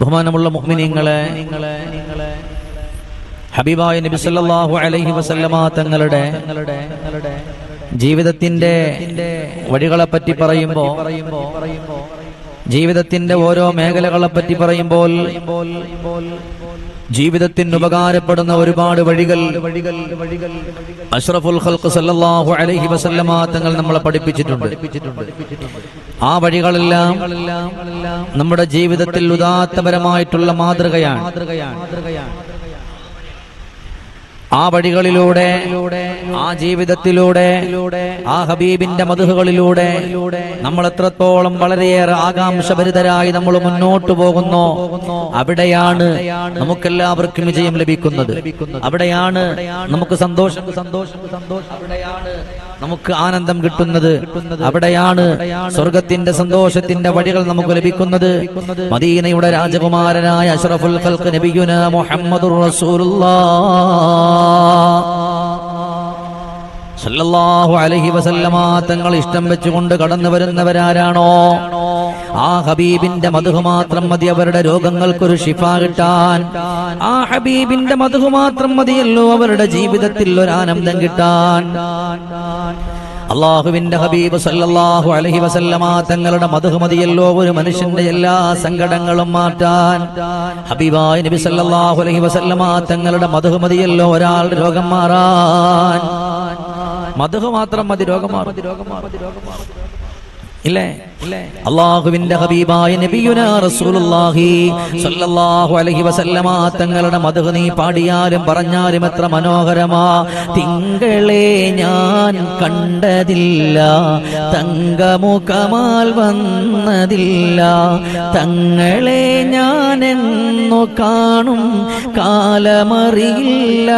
ബഹുമാനമുള്ള മുഅ്മിനീങ്ങളെ ഹബീബായ നബി സല്ലല്ലാഹു അലൈഹി വസല്ലമ തങ്ങളുടെ ജീവിതത്തിന്റെ വഴികളെ പറ്റി പറയുമ്പോൾ ജീവിതത്തിന്റെ ഓരോ മേഖലകളെ പറ്റി പറയുമ്പോൾ ജീവിതത്തിന് ഉപകാരപ്പെടുന്ന ഒരുപാട് വഴികൾ അഷ്റഫുൽ സല്ലല്ലാഹു അലൈഹി വസല്ലമ തങ്ങൾ നമ്മളെ പഠിപ്പിച്ചിട്ടുണ്ട്. ആ വഴികളെല്ലാം നമ്മുടെ ജീവിതത്തിൽ ഉദാത്തപരമായിട്ടുള്ള മാതൃകയാണ്. ആ വഴികളിലൂടെ ആ ജീവിതത്തിലൂടെ ആ ഹബീബിന്റെ മധുഹുകളിലൂടെ നമ്മൾ എത്രത്തോളം വളരെയേറെ ആകാംക്ഷഭരിതരായി നമ്മൾ മുന്നോട്ട് പോകുന്നു അവിടെയാണ് നമുക്കെല്ലാവർക്കും വിജയം ലഭിക്കുന്നത്. അവിടെയാണ് നമുക്ക് സന്തോഷം സന്തോഷം സന്തോഷം അവിടെയാണ് നമുക്ക് ആനന്ദം കിട്ടുന്നത് അവിടെയാണ് സ്വർഗത്തിന്റെ സന്തോഷത്തിന്റെ വഴികൾ നമുക്ക് ലഭിക്കുന്നത്. മദീനയുടെ രാജകുമാരനായ അഷറഫുൽ നബിയുന മുഹമ്മദ് റസൂലുള്ളാഹ് സല്ലല്ലാഹു അലൈഹി വസല്ലമ തങ്ങൾ ഇഷ്ടം വെച്ചുകൊണ്ട് കടന്നു വരുന്നവരാരാണോ? ആ ഹബീബിന്റെ മധു മാത്രം മതി അവരുടെ രോഗങ്ങൾക്കൊരു ഷിഫ കിട്ടാൻ. ആ ഹബീബിന്റെ മധു മാത്രം മതിയല്ലോ അവരുടെ ജീവിതത്തിൽ ഒരു ആനന്ദം കിട്ടാൻ. അള്ളാഹുവിന്റെ ഹബീബ് സല്ലല്ലാഹു അലൈഹി വസല്ലമ തങ്ങളുടെ മധു മതിയല്ലോ ഒരു മനുഷ്യന്റെ എല്ലാ സങ്കടങ്ങളും മാറ്റാൻ. ഹബീബായ നബി സല്ലല്ലാഹു അലൈഹി വസല്ലമ തങ്ങളുടെ മധു മതിയല്ലോ ഒരാളുടെ രോഗം മാറാൻ. മധു മാത്രം മതി രോഗം മാറും. ഇല്ലേ? അള്ളാഹുവിന്റെ ഹബീബായ നബിയുനാ റസൂലുള്ളാഹി അലൈഹി വസല്ലമ തങ്ങളുടെ മധു നീ പാടിയാലും പറഞ്ഞാലും എത്ര മനോഹരമാ. തിങ്കളെ ഞാൻ കണ്ടതില്ല തങ്കമുഖമാൽ വന്നതില്ല. തങ്ങളെ ഞാൻ എന്നു കാണും കാലമറിയില്ല.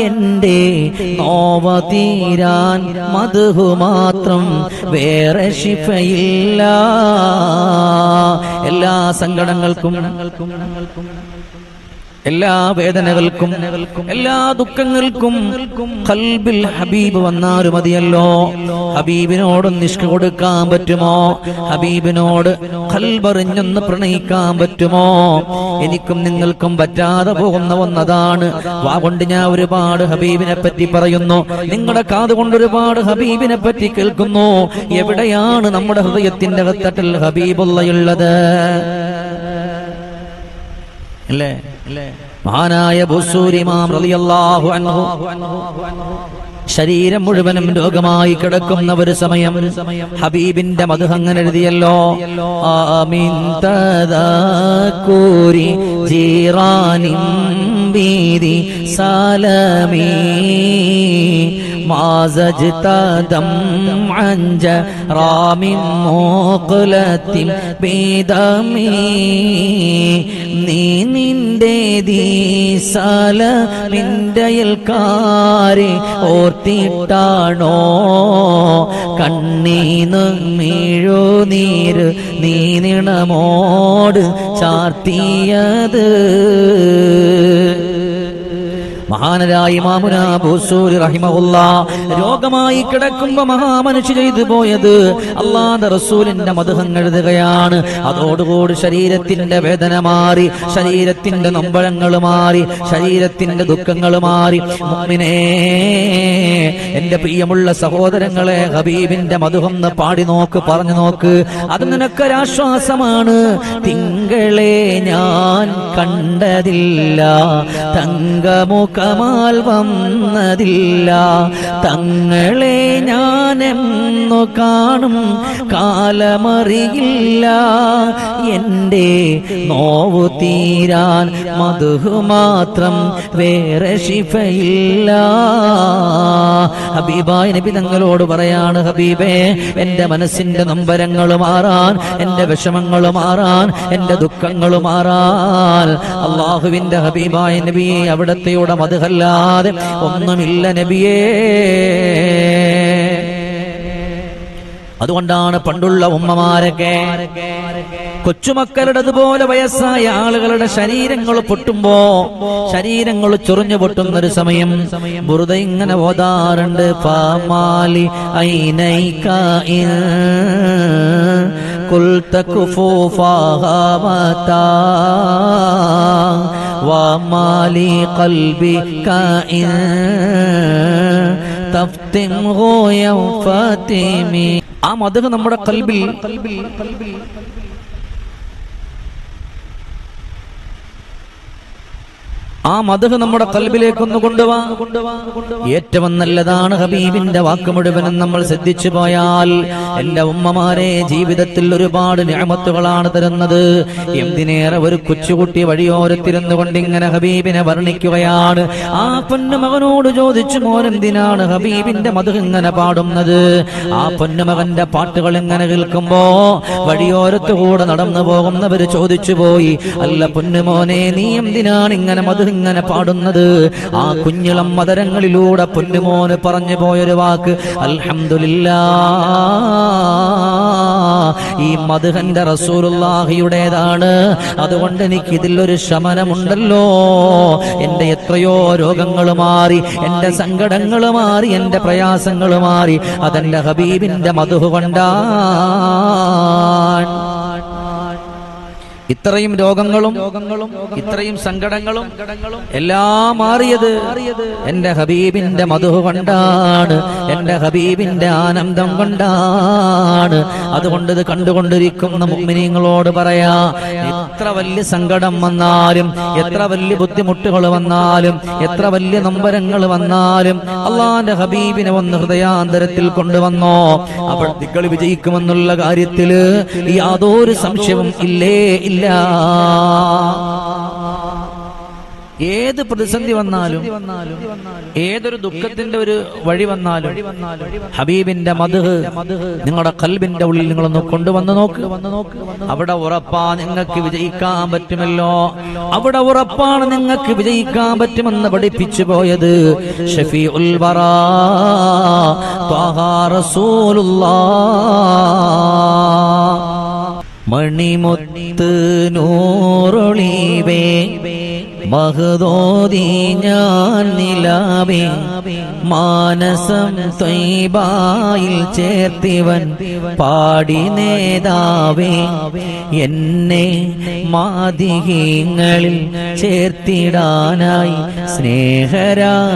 എന്റെ നോവ തീരാൻ മധു മാത്രം വേറെ ശിഫയില്ല എല്ലാ സങ്കടങ്ങൾക്കും എല്ലാ വേദനകൾക്കും എല്ലാ ദുഃഖങ്ങൾക്കും കൽബിൽ ഹബീബ് വന്നാലും മതിയല്ലോ. ഹബീബിനോട് നിഷ്ക കൊടുക്കാൻ പറ്റുമോ? ഹബീബിനോട് കൽബറിഞ്ഞൊന്ന് പ്രണയിക്കാൻ പറ്റുമോ? എനിക്കും നിങ്ങൾക്കും പറ്റാതെ പോകുന്ന ഒന്നതാണ്. വാ കൊണ്ട് ഞാൻ ഒരുപാട് ഹബീബിനെ പറ്റി പറയുന്നു. നിങ്ങളുടെ കാത് കൊണ്ട് ഒരുപാട് ഹബീബിനെ പറ്റി കേൾക്കുന്നു. എവിടെയാണ് നമ്മുടെ ഹൃദയത്തിന്റെ അകത്തട്ടിൽ ഹബീബുള്ളയുള്ളത്? അല്ലേ? മഹാനായ ശരീരം മുഴുവനും രോഗമായി കിടക്കുന്ന ഒരു സമയം ഹബീബിന്റെ മധു അങ്ങനെ എഴുതിയല്ലോ. ആമീൻ തദാക്കൂരി ജീറാനിൻ ബീദി സലമീ. ما زجت دمعا جرى من مقلة بدمي നീ നിന്റെ ദീസാല നിന്റെ അയൽക്കാരെ ഓർത്തിട്ടാണോ കണ്ണീന്നും മീഴോ നീര് നീ നിണമോട് ചാർത്തിയത് മഹാനരായ രോഗമായി കിടക്കുമ്പോ മഹാമനുഷ്യ ചെയ്തു പോയത് അള്ളാന്റെ റസൂലിന്റെ മധുഹം എഴുതുകയാണ്. അതോടുകൂടി ശരീരത്തിന്റെ വേദന മാറി ശരീരത്തിന്റെ നൊമ്പഴങ്ങൾ മാറി ശരീരത്തിന്റെ ദുഃഖങ്ങൾ മാറി. മുഅ്മിനേ എന്റെ പ്രിയമുള്ള സഹോദരങ്ങളെ ഹബീബിന്റെ മധുഹം പാടി നോക്ക് പറഞ്ഞു നോക്ക്. അത് നിനക്കൊരാശ്വാസമാണ്. തിങ്കളെ ഞാൻ കണ്ടതില്ല. തങ്കമുഖമാൽ വന്നതില്ല. തങ്ങളെ ഞാനെന്നു കാണും കാലമറിയില്ല. എന്റെ നോവു തീരാൻ മധു മാത്രം വേറെ ശിഫയില്ല. ഹബീബായ നബി തങ്ങളോട് പറയാണ് ഹബീബേ എന്റെ മനസ്സിന്റെ നൊമ്പരങ്ങൾ മാറാൻ എന്റെ വിഷമങ്ങൾ മാറാൻ എന്റെ ദുഃഖങ്ങൾ മാറാൻ. അള്ളാഹുവിന്റെ ഹബീബായ നബി അവിടത്തെയുടെ അല്ലാതെ ഒന്നുമില്ല നബിയേ. അതുകൊണ്ടാണ് പണ്ടുള്ള ഉമ്മമാരൊക്കെ കൊച്ചുമക്കളുടേതുപോലെ വയസ്സായ ആളുകളുടെ ശരീരങ്ങൾ പൊട്ടുമ്പോ ശരീരങ്ങൾ ചൊറിഞ്ഞു പൊട്ടുന്ന ഒരു സമയം വെറുതെ ഇങ്ങനെ ഓതാറുണ്ട്. പാമാലി ഐനൈക്ക وما لي قلبي كائن تفتمه يوم فاتمي ആ മതക നമ്മുടെ കൽബിൽ ആ മധു നമ്മുടെ കൽബിലേക്കൊന്ന് കൊണ്ടുവാ. ഏറ്റവും നല്ലതാണ് ഹബീബിന്റെ വാക്ക് മുഴുവനും നമ്മൾ ശ്രദ്ധിച്ചു പോയാൽ. എന്റെ ഉമ്മമാരെ ജീവിതത്തിൽ ഒരുപാട് ഞാമത്തുകളാണ് തരുന്നത്. എന്തിനേറെ ഒരു കൊച്ചുകുട്ടി വഴിയോരത്തിരുന്നു കൊണ്ട് ഇങ്ങനെ ഹബീബിനെ വർണിക്കുകയാണ്. ആ പൊന്നു മകനോട് ചോദിച്ചു മോനെന്തിനാണ് ഹബീബിന്റെ മധു ഇങ്ങനെ പാടുന്നത്? ആ പൊന്നുമകന്റെ പാട്ടുകൾ ഇങ്ങനെ കേൾക്കുമ്പോ വഴിയോരത്ത് കൂടെ നടന്നു പോകുന്നവര് ചോദിച്ചു പോയി അല്ല പൊന്നുമോനെ നീ എന്തിനാണ് ഇങ്ങനെ മധു ഇങ്ങനെ പാടുന്നത്. ആ കുഞ്ഞിളം മതരങ്ങളിലൂടെ പൊന്നുമോന് പറഞ്ഞു പോയൊരു വാക്ക്. അൽഹംദുലില്ലാ. ഈ മധുഹന്റെ റസൂലുള്ളാഹിയുടേതാണ്. അതുകൊണ്ട് എനിക്ക് ഇതിലൊരു ശമനമുണ്ടല്ലോ. എന്റെ എത്രയോ രോഗങ്ങൾ മാറി എന്റെ സങ്കടങ്ങൾ മാറി എന്റെ പ്രയാസങ്ങൾ മാറി. അതെന്റെ ഹബീബിന്റെ മധു കൊണ്ടാണ്. ഇത്രയും രോഗങ്ങളും ഇത്രയും സങ്കടങ്ങളും എല്ലാം മാറിയത് എന്റെ ഹബീബിന്റെ മധു കൊണ്ടാണ് എന്റെ ഹബീബിന്റെ ആനന്ദം കൊണ്ടാണ്. അതുകൊണ്ട് ഇത് കണ്ടുകൊണ്ടിരിക്കുന്ന മുമ്മിനിങ്ങളോട് പറയാ എത്ര വലിയ സങ്കടം വന്നാലും എത്ര വലിയ ബുദ്ധിമുട്ടുകൾ വന്നാലും എത്ര വലിയ നമ്പരങ്ങൾ വന്നാലും അള്ളാന്റെ ഹബീബിനെ ഒന്ന് ഹൃദയാന്തരത്തിൽ കൊണ്ടുവന്നോ. അപ്പോൾ നിങ്ങൾ വിജയിക്കുമെന്നുള്ള കാര്യത്തിൽ യാതൊരു സംശയവും ഇല്ലേ ഇല്ല. ഏത് പ്രതിസന്ധി വന്നാലും ഏതൊരു ദുഃഖത്തിന്റെ ഒരു വഴി വന്നാലും ഹബീബിന്റെ മധു നിങ്ങളുടെ കൽബിന്റെ ഉള്ളിൽ നിങ്ങളൊന്ന് കൊണ്ടുവന്ന് നോക്ക്. അവിടെ ഉറപ്പാ നിങ്ങൾക്ക് വിജയിക്കാൻ പറ്റുമല്ലോ. അവിടെ ഉറപ്പാണ് നിങ്ങൾക്ക് വിജയിക്കാൻ പറ്റുമെന്ന് പഠിപ്പിച്ചു പോയത് ഷഫി ഉൽവറ മണിമുത്ത് നൂറൊളിവേ മഹദോതി ഞാൻ നിലാവേ. മാനസം ത്വൈബായിൽ ചേർത്തിവൻ പാടി നേതാവേ. എന്നെ മാതികളിൽ ചേർത്തിടാനായി സ്നേഹരാജാവേ.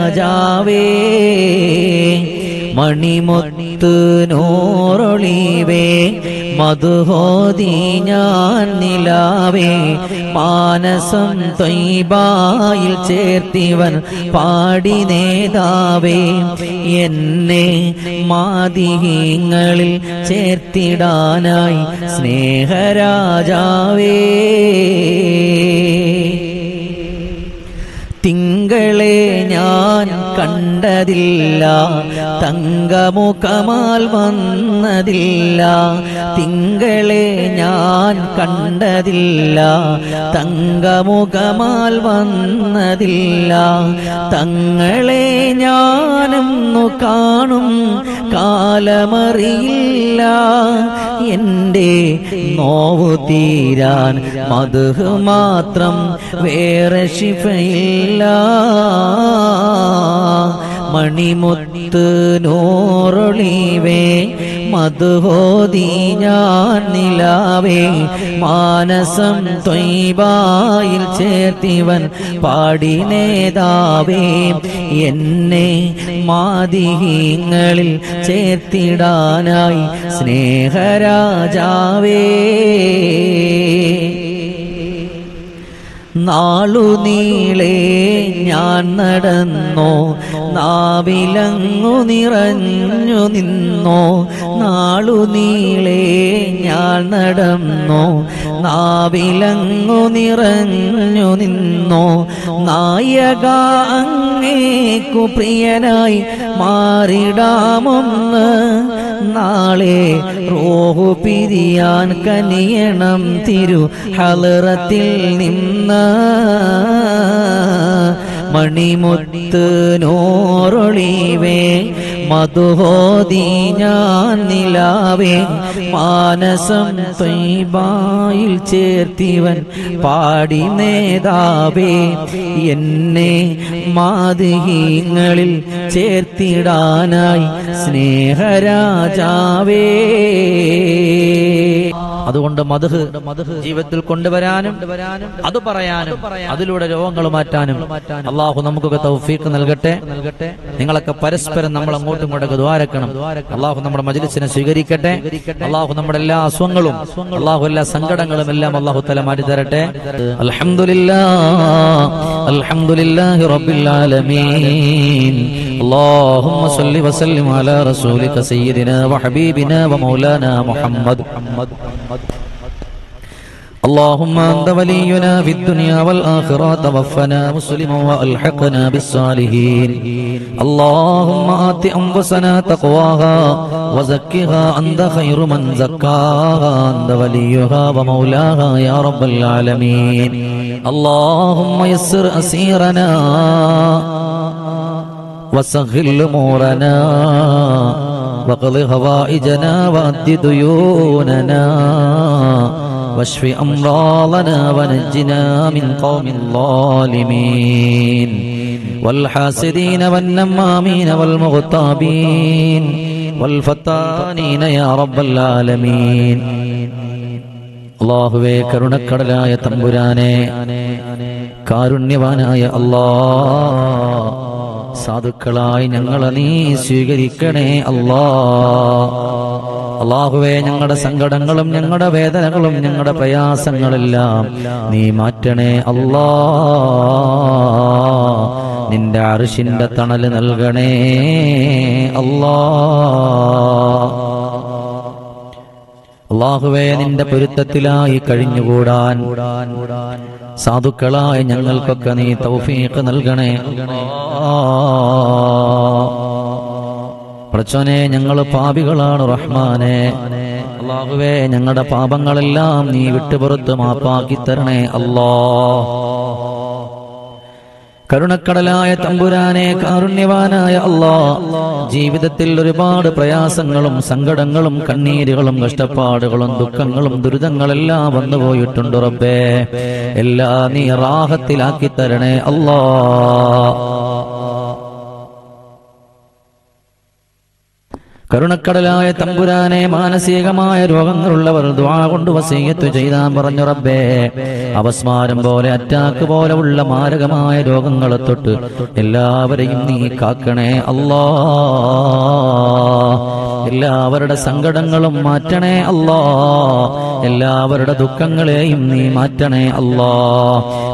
മണിമുത്ത് നോറൊളിവേ മധുഹോതി ഞാൻ നിലാവേ. മാനസം തൊയ്ബായിൽ ചേർത്തിവൻ പാടി നേതാവേ. എന്നെ മാതിഹീങ്ങളിൽ ചേർത്തിടാനായി സ്നേഹരാജാവേ. തിങ്കളെ ഞാൻ കണ്ടതില്ല തങ്കമുഖമാൽ വന്നതില്ല. തിങ്കളെ ഞാൻ കണ്ടതില്ല. തങ്കമുഖമാൽ വന്നതില്ല. തങ്ങളെ ഞാനൊന്നു കാണും. കാലമറിയില്ല. എന്റെ നോവു തീരാൻ മധു മാത്രം വേറെ ശിഫയില്ല. മണിമുത്ത് നോറൊളിവേ മധുഹോതി ഞാൻ നിലാവേ. മാനസം ത്വയ്ബായിൽ ചേർത്തിവൻ പാടിനേതാവേ എന്നെ മാതിഹീങ്ങളിൽ ചേർത്തിടാനായി സ്നേഹരാജാവേ. നാളു നീളേ ഞാൻ നടന്നോ നാവിലങ്ങു നിറഞ്ഞു നിന്നോ നാളു നീളേ ഞാൻ നടന്നോ നാവിലങ്ങു നിറഞ്ഞു നിന്നോ നായക അങ്ങേക്കു പ്രിയനായി മാറിടാമൊന്ന്. നാളെ റോഹു പിരിയാൻ കനിയണം തിരു ഹലറത്തിൽ നിന്ന്. മണിമുത്ത് നോറൊളിവേ മധുഹോതി ഞാൻ നിലാവേ മാനസം തൈബായിൽ ചേർത്തിവൻ പാടി നേതാവേ എന്നെ മാതിഹീങ്ങളിൽ ചേർത്തിടാനായി സ്നേഹരാജാവേ. അതുകൊണ്ട് മധുഹ് ജീവിതത്തിൽ കൊണ്ടുവരാനും അത് പറയാനും അതിലൂടെ രോഗങ്ങൾ മാറ്റാനും അള്ളാഹു നമുക്കൊക്കെ തൗഫീഖ് നൽകട്ടെ. നൽകട്ടെ നിങ്ങളൊക്കെ പരസ്പരം നമ്മൾ അങ്ങോട്ടും ഇങ്ങോട്ടൊക്കെ ദ്വാരക്കണം. അള്ളാഹു നമ്മുടെ മജ്ലിസിനെ സ്വീകരിക്കട്ടെ. അള്ളാഹു നമ്മുടെ എല്ലാ അസുഖങ്ങളും അള്ളാഹു എല്ലാ സങ്കടങ്ങളും എല്ലാം അള്ളാഹു തല മാറ്റി തരട്ടെ. അലഹമില്ല അൽഹംദുലില്ലാഹി റബ്ബിൽ ആലമീൻ. اللهم صل وسلم على رسولك سيدنا وحبيبنا ومولانا محمد. اللهم أنت ولينا في الدنيا والآخرة توفنا مسلما وألحقنا بالصالحين. اللهم آت أنفسنا تقواها وزكها أنت خير من زكاها. أنت وليها ومولاها يا رب العالمين. اللهم يسر أسيرنا وسهل أمورنا وقض هوائجنا وأد ديوننا واشف أمراضنا ونجنا من قوم الظالمين والحاسدين والنمامين والمغتابين والفتانين يا رب العالمين അള്ളാഹുവേ കരുണക്കടലായ തമ്പുരാനെ കാരുണ്യവാനായ അല്ലാ സാധുക്കളായി ഞങ്ങളെ നീ സ്വീകരിക്കണേ അല്ലാ. അള്ളാഹുവേ ഞങ്ങളുടെ സങ്കടങ്ങളും ഞങ്ങളുടെ വേദനകളും ഞങ്ങളുടെ പ്രയാസങ്ങളെല്ലാം നീ മാറ്റണേ അല്ലാ. നിന്റെ അറിഷിന്റെ തണൽ നൽകണേ അല്ലാ. അള്ളാഹുവേ നിന്റെ പൊരുത്തത്തിലായി കഴിഞ്ഞുകൂടാൻ. സാധുക്കളായ ഞങ്ങൾക്കൊക്കെ നീ തൗഫീഖ് നൽകണേ. പ്രച്ചോനെ ഞങ്ങൾ പാപികളാണ് റഹ്മാനെ. അള്ളാഹുവേ ഞങ്ങളുടെ പാപങ്ങളെല്ലാം നീ വിട്ടുപുറത്ത് മാപ്പാക്കി തരണേ അല്ലാ കരുണക്കടലായ തമ്പുരാനെ കാരുണ്യവാനായ അല്ലാ ജീവിതത്തിൽ ഒരുപാട് പ്രയാസങ്ങളും സങ്കടങ്ങളും കണ്ണീരുകളും കഷ്ടപ്പാടുകളും ദുഃഖങ്ങളും ദുരിതങ്ങളെല്ലാം വന്നുപോയിട്ടുണ്ട് റബ്ബേ. എല്ലാ നീ റാഹത്തിലാക്കി തരണേ അല്ലാ കരുണക്കടലായ തമ്പുരാനെ മാനസികമായ രോഗങ്ങളുള്ളവർ ദ്വാ കൊണ്ട് വസീയത്ത് ചെയ്താൻ പറഞ്ഞു റബ്ബേ. അവസ്മാരം പോലെ അറ്റാക്ക് പോലെ ഉള്ള മാരകമായ രോഗങ്ങളെ തൊട്ട് എല്ലാവരെയും നീ കാക്കണേ. അല്ലാ എല്ലാവരുടെ സങ്കടങ്ങളും മാറ്റണേ അല്ലോ. എല്ലാവരുടെ ദുഃഖങ്ങളെയും നീ മാറ്റണേ അല്ലോ.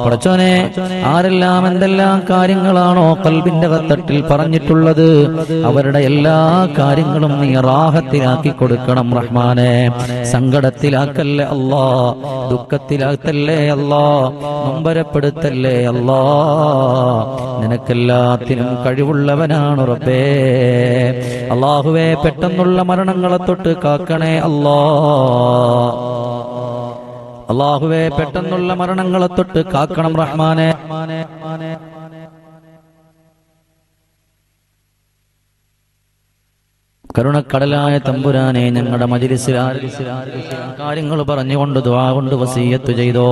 കുറച്ചോനെ ആരെല്ലാം എന്തെല്ലാം കാര്യങ്ങളാണോ കൽബിന്റെ കത്തട്ടിൽ പറഞ്ഞിട്ടുള്ളത് അവരുടെ എല്ലാ കാര്യങ്ങളും നീ റാഹത്തിലാക്കി കൊടുക്കണം റഹ്മാനെ. സങ്കടത്തിലാക്കല്ലേ അല്ലോ. ദുഃഖത്തിലാക്കല്ലേ അല്ലോ. നൊമ്പരപ്പെടുത്തല്ലേ അല്ലോ. നിനക്കെല്ലാത്തിനും കഴിവുള്ളവനാണ് റബ്ബേ. അള്ളാഹുവേ പെട്ടെന്നുള്ള മരണങ്ങളെ തൊട്ട് കാക്കണേ അല്ലാ. അള്ളാഹുവേ പെട്ടെന്നുള്ള മരണങ്ങളെ തൊട്ട് കാക്കണം റഹ്മാനെ. കരുണക്കടലായ തമ്പുരാനെ ഞങ്ങളുടെ മജിലിസിൽ കാര്യങ്ങൾ പറഞ്ഞുകൊണ്ട് ദ്വാ കൊണ്ട് വസീയത്ത് ചെയ്തോ.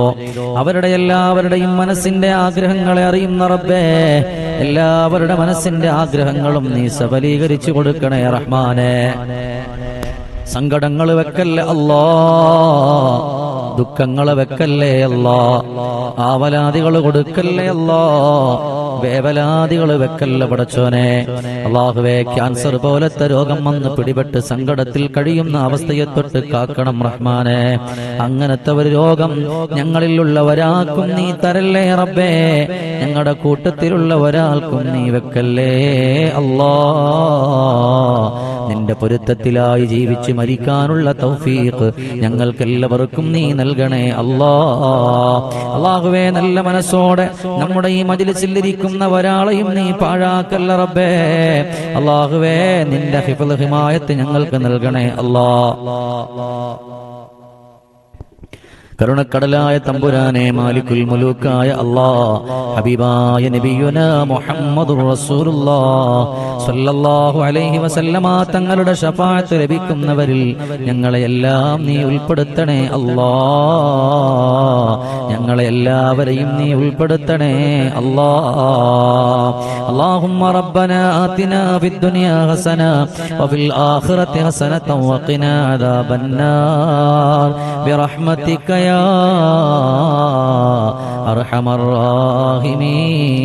അവരുടെ എല്ലാവരുടെയും മനസ്സിന്റെ ആഗ്രഹങ്ങളെ അറിയുന്ന റബ്ബേ എല്ലാവരുടെ മനസ്സിന്റെ ആഗ്രഹങ്ങളും നീ സബലീകരിച്ചു കൊടുക്കണേ റഹ്മാനെ. സങ്കടങ്ങൾ വെക്കല്ലേ അല്ലോ? ദുഃഖങ്ങൾ വെക്കല്ലേ അല്ലോ? ആവലാദികൾ കൊടുക്കല്ലേ അല്ലാ? വേവലാദികൾ വെക്കല്ല പടച്ചോനെ. അള്ളാഹുവേ ക്യാൻസർ പോലത്തെ രോഗം വന്ന് പിടിപെട്ട് സങ്കടത്തിൽ കഴിയുന്ന അവസ്ഥയെ തൊട്ട് കാക്കണം റഹ്മാനെ. അങ്ങനത്തെ ഒരു രോഗം ഞങ്ങളിലുള്ള ഒരാൾക്കും നീ തരല്ലേ റബ്ബേ. ഞങ്ങളുടെ കൂട്ടത്തിലുള്ള ഒരാൾക്കും നീ വെക്കല്ലേ അല്ലാ. നിന്റെ പൊരുത്തത്തിലായി ജീവിച്ച് മരിക്കാനുള്ള തൗഫീഖ് ഞങ്ങൾക്കെല്ലാവർക്കും നീ നൽകണേ അല്ലാ. അള്ളാഹുവേ നല്ല മനസ്സോടെ നമ്മുടെ ഈ മജിലിസിലിരിക്കുന്ന ഒരാളെയും നീ പാഴാക്കല്ല റബ്ബേ. അള്ളാഹുവേ നിന്റെ ഹിഫൽ ഹിമായത്ത് ഞങ്ങൾക്ക് നൽകണേ അല്ലാ. കരുണക്കടലായ തമ്പുരാനെ മാലിക്കുൽ മുലൂക്കായ അല്ലാ ഹബീബായ നബിയുന മുഹമ്മദുർ റസൂലുള്ളാ സ്വല്ലല്ലാഹു അലൈഹി വസല്ലമ തങ്ങളുടെ ശഫാഅത്ത് ലഭിക്കുന്നവരിൽ ഞങ്ങളെ എല്ലാം നീ ഉൾപ്പെടുത്തണേ അല്ലാ ഞങ്ങളെ എല്ലാവരെയും നീ ഉൾപ്പെടുത്തണേ അല്ലാ اللهم ربنا آتنا في الدنيا حسنة وفي الآخرة حسنة وقنا عذاب النار برحمتك أرحم الراحمين.